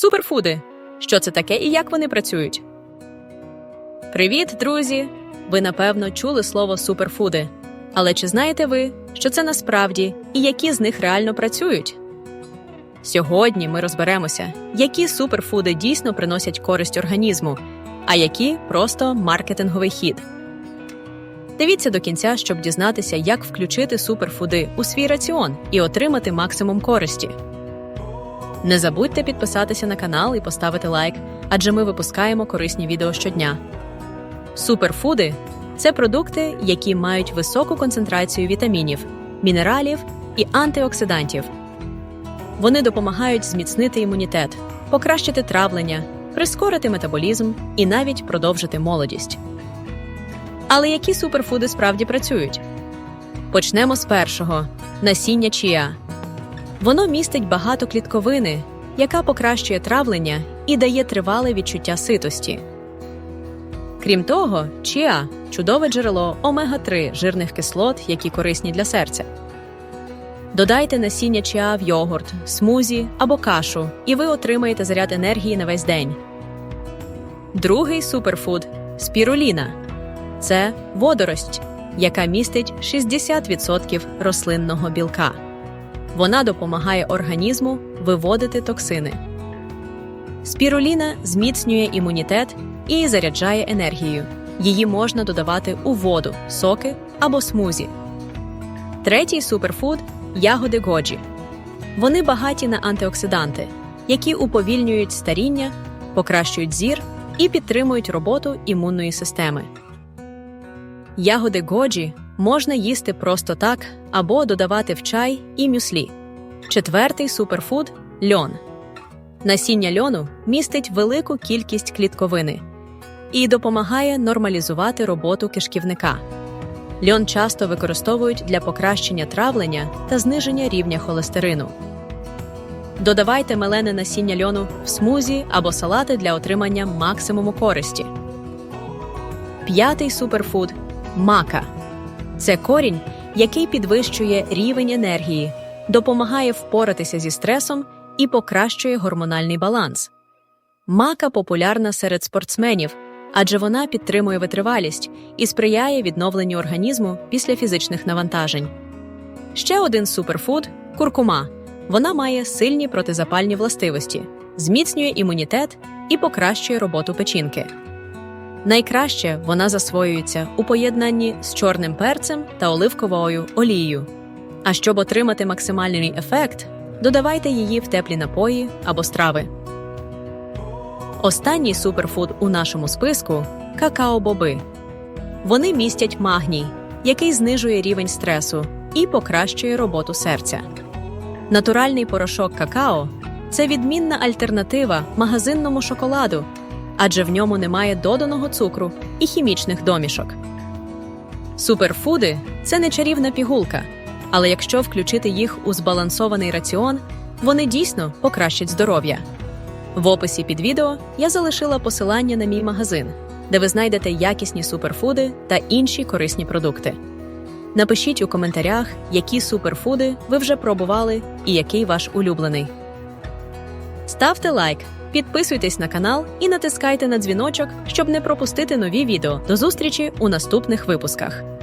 Суперфуди. Що це таке і як вони працюють? Привіт, друзі! Ви напевно чули слово суперфуди. Але чи знаєте ви, що це насправді і які з них реально працюють? Сьогодні ми розберемося, які суперфуди дійсно приносять користь організму, а які просто маркетинговий хід. Дивіться до кінця, щоб дізнатися, як включити суперфуди у свій раціон і отримати максимум користі. Не забудьте підписатися на канал і поставити лайк, адже ми випускаємо корисні відео щодня. Суперфуди це продукти, які мають високу концентрацію вітамінів, мінералів і антиоксидантів. Вони допомагають зміцнити імунітет, покращити травлення, прискорити метаболізм і навіть продовжити молодість. Але які суперфуди справді працюють? Почнемо з першого насіння чія. Воно містить багато клітковини, яка покращує травлення і дає тривале відчуття ситості. Крім того, чіа чудове джерело омега-3 жирних кислот, які корисні для серця. Додайте насіння чіа в йогурт, смузі або кашу, і ви отримаєте заряд енергії на весь день. Другий суперфуд спіруліна це водорость, яка містить 60% рослинного білка. Вона допомагає організму виводити токсини. Спіруліна зміцнює імунітет і заряджає енергію. Її можна додавати у воду, соки або смузі. Третій суперфуд ягоди годжі. Вони багаті на антиоксиданти, які уповільнюють старіння, покращують зір і підтримують роботу імунної системи. Ягоди годжі можна їсти просто так або додавати в чай і мюслі. Четвертий суперфуд льон. Насіння льону містить велику кількість клітковини і допомагає нормалізувати роботу кишківника. Льон часто використовують для покращення травлення та зниження рівня холестерину. Додавайте мелене насіння льону в смузі або салати для отримання максимуму користі. П'ятий суперфуд мака. Це корінь, який підвищує рівень енергії, допомагає впоратися зі стресом і покращує гормональний баланс. Мака популярна серед спортсменів, адже вона підтримує витривалість і сприяє відновленню організму після фізичних навантажень. Ще один суперфуд куркума. Вона має сильні протизапальні властивості, зміцнює імунітет і покращує роботу печінки. Найкраще вона засвоюється у поєднанні з чорним перцем та оливковою олією. А щоб отримати максимальний ефект, додавайте її в теплі напої або страви. Останній суперфуд у нашому списку какао-боби. Вони містять магній, який знижує рівень стресу і покращує роботу серця. Натуральний порошок какао це відмінна альтернатива магазинному шоколаду, адже в ньому немає доданого цукру і хімічних домішок. Суперфуди це не чарівна пігулка, але якщо включити їх у збалансований раціон, вони дійсно покращать здоров'я. В описі під відео я залишила посилання на мій магазин, де ви знайдете якісні суперфуди та інші корисні продукти. Напишіть у коментарях, які суперфуди ви вже пробували і який ваш улюблений. Ставте лайк, підписуйтесь на канал і натискайте на дзвіночок, щоб не пропустити нові відео. До зустрічі у наступних випусках.